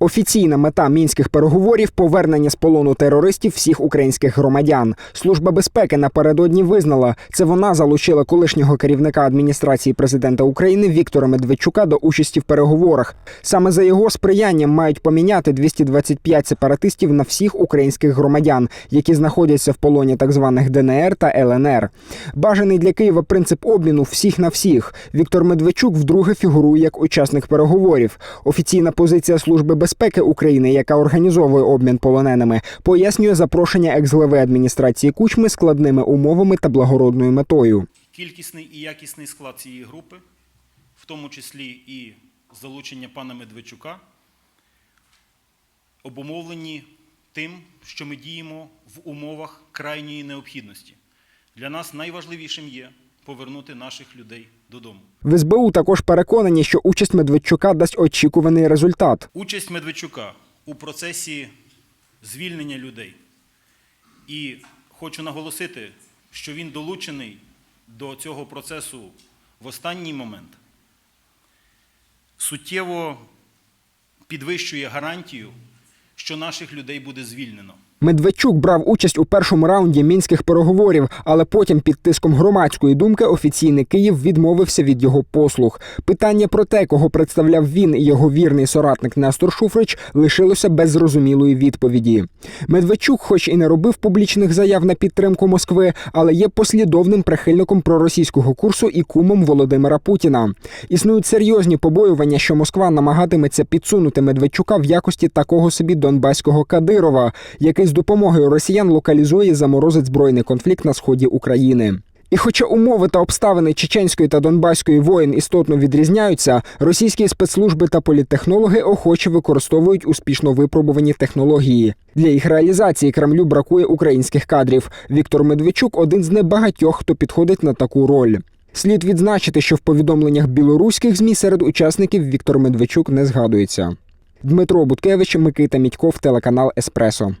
Офіційна мета мінських переговорів повернення з полону терористів всіх українських громадян. Служба безпеки напередодні визнала, це вона залучила колишнього керівника адміністрації президента України Віктора Медведчука до участі в переговорах. Саме за його сприянням мають поміняти 225 сепаратистів на всіх українських громадян, які знаходяться в полоні так званих ДНР та ЛНР. Бажаний для Києва принцип обміну всіх на всіх. Віктор Медведчук вдруге фігурує як учасник переговорів. Офіційна позиція служби безпеки України, яка організовує обмін полоненими, пояснює запрошення екс-глави адміністрації Кучми складними умовами та благородною метою. Кількісний і якісний склад цієї групи, в тому числі і залучення пана Медведчука, обумовлені тим, що ми діємо в умовах крайньої необхідності. Для нас найважливішим є повернути наших людей додому. В СБУ також переконані, що участь Медведчука дасть очікуваний результат. Участь Медведчука у процесі звільнення людей. І хочу наголосити, що він долучений до цього процесу в останній момент, суттєво підвищує гарантію, що наших людей буде звільнено. Медведчук брав участь у першому раунді мінських переговорів, але потім під тиском громадської думки офіційний Київ відмовився від його послуг. Питання про те, кого представляв він і його вірний соратник Нестор Шуфрич, лишилося без зрозумілої відповіді. Медведчук, хоч і не робив публічних заяв на підтримку Москви, але є послідовним прихильником проросійського курсу і кумом Володимира Путіна. Існують серйозні побоювання, що Москва намагатиметься підсунути Медведчука в якості такого собі донбаського Кадирова, який з допомогою росіян локалізує заморозить збройний конфлікт на сході України. І хоча умови та обставини чеченської та донбаської воєн істотно відрізняються, російські спецслужби та політтехнологи охоче використовують успішно випробувані технології. Для їх реалізації Кремлю бракує українських кадрів. Віктор Медведчук один з небагатьох, хто підходить на таку роль. Слід відзначити, що в повідомленнях білоруських змі серед учасників Віктор Медведчук не згадується. Дмитро Буткевич, Микита Мідьков, телеканал Еспресо.